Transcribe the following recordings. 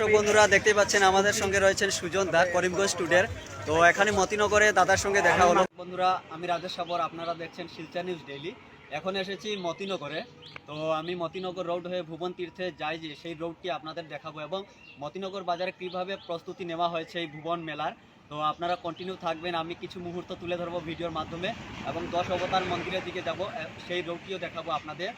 দর্শক বন্ধুরা দেখতে পাচ্ছেন, আমাদের সঙ্গে রয়েছেন সুজন দা, করিমগঞ্জ স্টুডের তো এখানে মতিনগরে দাদার সঙ্গে দেখা হলো। বন্ধুরা, আমি রাজেশ সাবর, আপনারা দেখছেন শিলচা নিউজ ডেইলি। এখন এসেছি মতিনগরে। তো আমি মতিনগর রোড হয়ে ভুবন তীর্থে যাই যে, সেই রোডটি আপনাদের দেখাবো এবং মতিনগর বাজারে কীভাবে প্রস্তুতি নেওয়া হয়েছে এই ভুবন মেলার। তো আপনারা কন্টিনিউ থাকবেন, আমি কিছু মুহূর্ত তুলে ধরবো ভিডিওর মাধ্যমে এবং দশ অবতার মন্দিরের দিকে যাব সেই রোডটিও দেখাবো আপনাদের।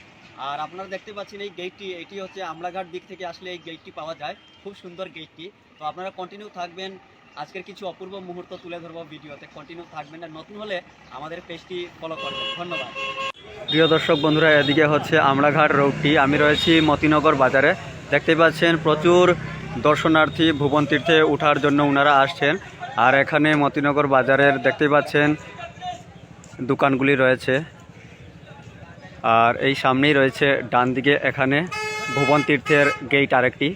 আর আপনারা দেখতে পাচ্ছেন এই গেটটি এটি হচ্ছে আমলাঘাট দিক থেকে আসলে এই গেটটি পাওয়া যায়। খুব সুন্দর গেটটি। তো আপনারা কন্টিনিউ থাকবেন। আজকের কিছু অপূর্ব মুহূর্ত তুলে ধরবো ভিডিওতে। কন্টিনিউ থাকবেন আর নতুন হলে আমাদের পেজটি ফলো করবেন। ধন্যবাদ। প্রিয় দর্শক বন্ধুরা, এদিকে হচ্ছে আমড়াঘাট রোডটি। আমি রয়েছি মতিনগর বাজারে। দেখতে পাচ্ছেন, প্রচুর দর্শনার্থী ভুবন তীর্থে ওঠার জন্য ওনারা আসছেন। আর এখানে মতিনগর বাজারের দেখতে পাচ্ছেন, দোকানগুলি রয়েছে। আর এই সামনেই রয়েছে ডান দিকে এখানে ভুবন তীর্থের গেট আরেকটি।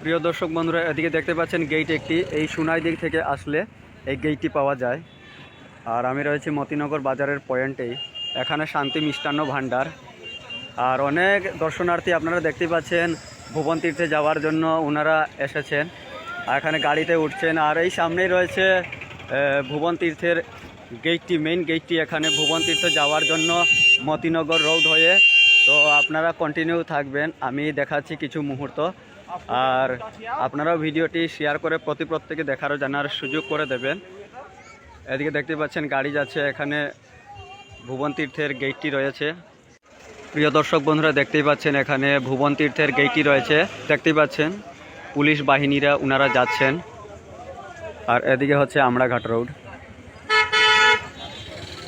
প্রিয় দর্শক বন্ধুরা, এদিকে দেখতে পাচ্ছেন গেট একটি। এই সুনাই দিক থেকে আসলে এই গেটটি পাওয়া যায়। আর আমি রয়েছি মতিনগর বাজারের পয়েন্টেই এখানে শান্তি মিষ্টান্ন ভাণ্ডার। আর অনেক দর্শনার্থী আপনারা দেখতে পাচ্ছেন, ভুবন তীর্থে যাওয়ার জন্য ওনারা এসেছেন। আর এখানে গাড়িতে উঠছেন। আর এই সামনেই রয়েছে ভুবন তীর্থের গেটটি মেইন গেটটি এখানে ভুবন তীর্থ যাওয়ার জন্য মতিনগর রোড হয়ে। তো আপনারা কন্টিনিউ থাকবেন। আমি দেখাচ্ছি কিছু মুহূর্ত। আর আপনারাও ভিডিওটি শেয়ার করে প্রতি প্রত্যেকে দেখারও জানার সুযোগ করে দেবেন। এদিকে দেখতে পাচ্ছেন গাড়ি যাচ্ছে, এখানে ভুবন তীর্থের গেটটি রয়েছে। প্রিয় দর্শক বন্ধুরা, দেখতেই পাচ্ছেন এখানে ভুবন তীর্থের গেটটি রয়েছে। দেখতেই পাচ্ছেন পুলিশ বাহিনীরা ওনারা যাচ্ছেন। আর এদিকে হচ্ছে আমড়াঘাট রোড।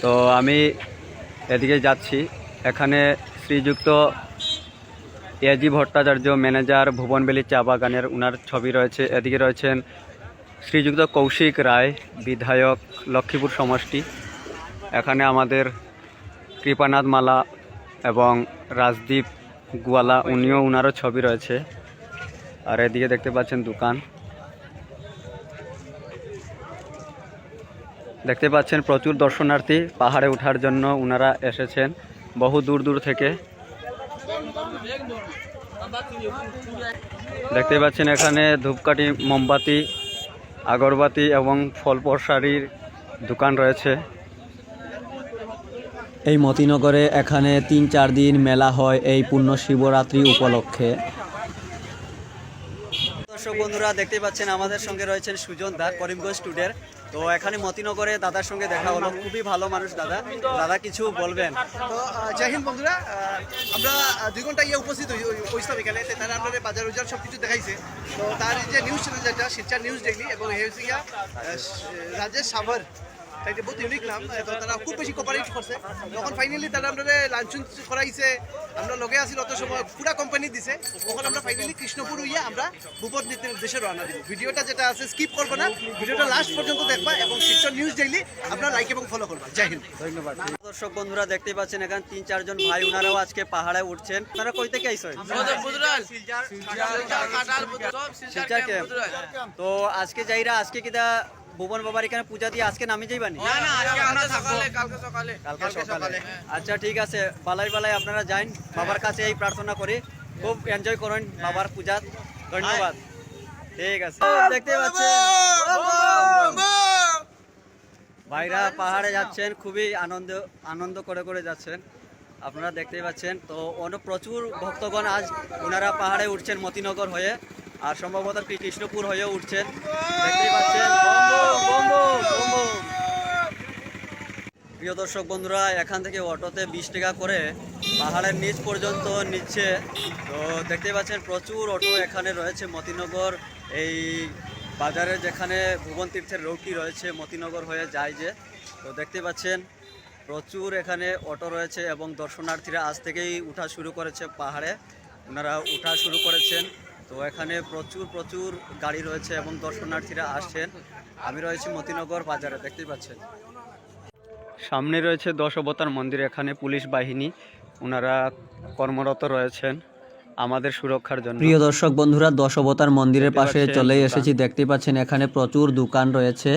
তো আমি এদিকে যাচ্ছি। এখানে শ্রীযুক্ত এজি ভট্টাচার্য, ম্যানেজার ভুবনবেলি চা বাগানের ওনার ছবি রয়েছে, এদিকে রয়েছেন শ্রীযুক্ত কৌশিক রায়, বিধায়ক, লক্ষ্মীপুর সমষ্টি। এখানে আমাদের কৃপানাথ মালা এবং রাজদীপ গোয়ালা, উনিও উনারও ছবি রয়েছে। আর এদিকে দেখতে পাচ্ছেন দোকান। দেখতে পাচ্ছেন প্রচুর দর্শনার্থী পাহাড়ে ওঠার জন্য ওনারা এসেছেন। বহু দূর দূর থেকে দেখতে পাচ্ছেন এখানে ধূপকাঠি মোমবাতি আগরবাতি এবং ফল প্রসারির দোকান রয়েছে। এই মতিনগরে এখানে তিন চার দিন মেলা হয় এই পূর্ণ শিবরাত্রি উপলক্ষে। দর্শক বন্ধুরা দেখতে পাচ্ছেন আমাদের সঙ্গে রয়েছেন সুজন দা করিমগঞ্জ স্টুডের তো এখানে মতিনগরে দাদার সঙ্গে দেখা হলো। খুবই ভালো মানুষ দাদা। দাদা কিছু বলবেন? তো জয় হিন্দ বন্ধুরা আমরা দুই ঘণ্টা ইয়ে উপস্থিত হইছিলাম এখানে। তারা আপনাদের বাজার উজার সব কিছু দেখাইছে। তো তার যে নিউজ চ্যানেল যেটা শিলচার নিউজ ডেইলি এবং আহ, রাজেশ সাভার। তাই বহুত ইউনিক নাম তারা খুব বেশি কোপারেট করছে। যখন ফাইনালি তারা আপনাদের লাঞ্চন করাইছে আমরা লগে অত সময় পুরা কোম্পানি দিছে তখন আমরা ফাইনালি কৃষ্ণপুর উইয়ে আমরা ভূপত নীতির উদ্দেশ্যে রওনা দিব। ভিডিওটা যেটা আছে স্কিপ করব না ভিডিওটা লাস্ট পর্যন্ত দেখবা এবং নিউজ ডেইলি আপনারা লাইক এবং ফলো করবা। জয় হিন্দ। ধন্যবাদ। দর্শক বন্ধুরা দেখতেই পাচ্ছেন এখানে তিন চারজন ভাই ওনারাও আজকে পাহাড়ে উঠছেন। আপনারা কই থেকে আইসেন? তো আজকে যাইরা আজকে কিদা ভুবন বাবার এখানে পূজা দিয়ে আজকে নামে যাইবানি কালকে সকালে আচ্ছা ঠিক আছে। বালাই বালাই আপনারা যাইন বাবার কাছে এই প্রার্থনা করি। খুব এনজয় করেন বাবার পূজা। ধন্যবাদ। ঠিক আছে। দেখতে পাচ্ছেন? ভাইরা পাহাড়ে যাচ্ছেন খুবই আনন্দ আনন্দ করে করে যাচ্ছেন। আপনারা দেখতেই পাচ্ছেন তো অনেক প্রচুর ভক্তগণ আজ ওনারা পাহাড়ে উঠছেন মতিনগর হয়ে আর সম্ভবত কৃষ্ণপুর হয়েও উঠছেন। দেখতেই পাচ্ছেন বম বম, বম বম, বম বম। প্রিয় দর্শক বন্ধুরা, এখান থেকে অটোতে বিশ টাকা করে পাহাড়ের নিচ পর্যন্ত নিচ্ছে। তো দেখতে পাচ্ছেন, প্রচুর অটো এখানে রয়েছে মতিনগর। এই বাজারে যেখানে ভুবন তীর্থের রোডটি রয়েছে, মতিনগর হয়ে যায় যে। তো দেখতে পাচ্ছেন, প্রচুর এখানে অটো রয়েছে এবং দর্শনার্থীরা আজ থেকেই উঠা শুরু করেছে পাহাড়ে। ওনারা উঠা শুরু করেছেন। তো এখানে প্রচুর প্রচুর গাড়ি রয়েছে এবং দর্শনার্থীরা আসছেন। আমি রয়েছি মতিনগর বাজারে, দেখতেই পাচ্ছেন। সামনে রয়েছে দশ অবতার মন্দির এখানে পুলিশ বাহিনী ওনারা কর্মরত রয়েছেন আমাদের সুরক্ষার জন্য। প্রিয় দর্শক বন্ধুরা দশ অবতার মন্দিরের পাশে চলে এসেছি দেখতে পাচ্ছেন এখানে প্রচুর দোকান রয়েছে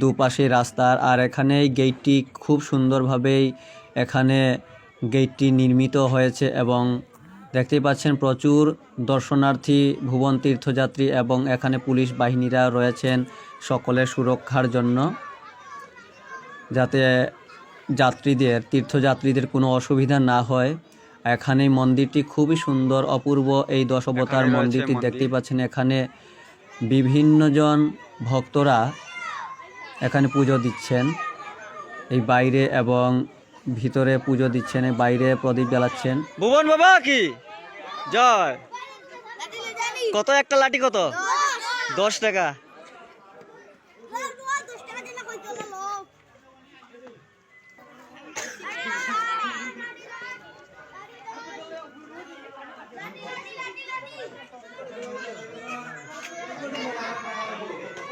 দুপাশে রাস্তার আর এখানে এই গেটটি খুব সুন্দরভাবেই এখানে গেটটি নির্মিত হয়েছে এবং দেখতেই পাচ্ছেন প্রচুর দর্শনার্থী ভুবন তীর্থযাত্রী এবং এখানে পুলিশ বাহিনীরা রয়েছেন সকলের সুরক্ষার জন্য। যাতে যাত্রীদের তীর্থযাত্রীদের কোনো অসুবিধা না হয়। এখানে মন্দিরটি খুবই সুন্দর অপূর্ব। এই দশ অবতার মন্দিরটি মন্দির। দেখতেই পাচ্ছেন এখানে বিভিন্নজন ভক্তরা এখানে পুজো দিচ্ছেন। এই বাইরে এবং ভিতরে পুজো দিচ্ছেন এই বাইরে প্রদীপ জ্বালাচ্ছেন। ভুবন বাবা কি? জয়। কত একটা লাঠি কত? দশ টাকা।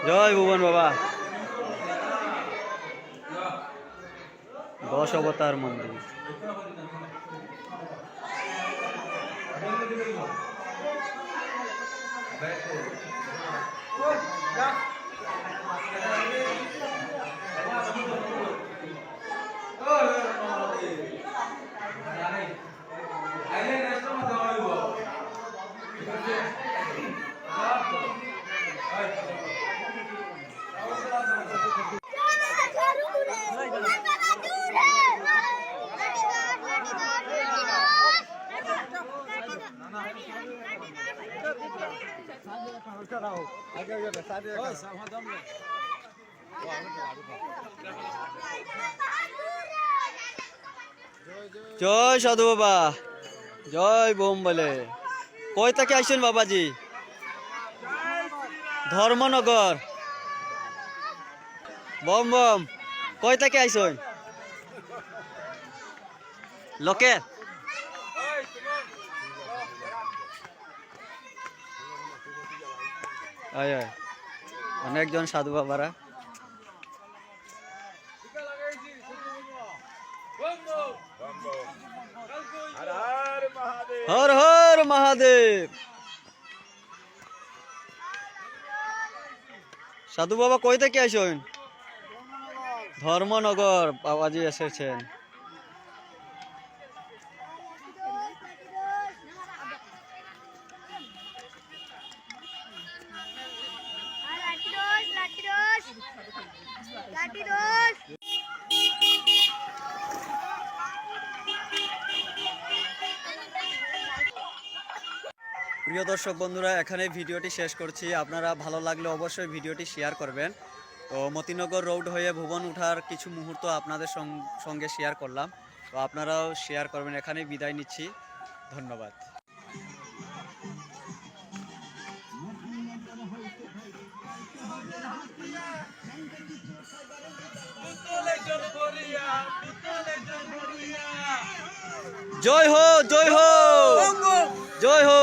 জয় ভুবন বাবা দশ অবতার মন্দির জয় সাধু বাবা। জয় বোম বলে। কই তাকে আইসেন বাবাজি? ধর্মনগর। বম বম। কই তাকে আইসন লোকে? অনেকজন সাধু বাবারা। হর হর মহাদেব। সাধু বাবা কই থেকে আইসন ধর্মনগর বাবাজি এসেছেন। প্রিয় দর্শক বন্ধুরা, এখানে ভিডিওটি শেষ করছি। আপনারা ভালো লাগলে অবশ্যই ভিডিওটি শেয়ার করবেন। তো মতিনগর রোড হয়ে ভুবন উঠার কিছু মুহূর্ত আপনাদের সঙ্গে শেয়ার করলাম। তো আপনারাও শেয়ার করবেন। এখানেই বিদায় নিচ্ছি। ধন্যবাদ। জয় হো জয় হো। জয় হো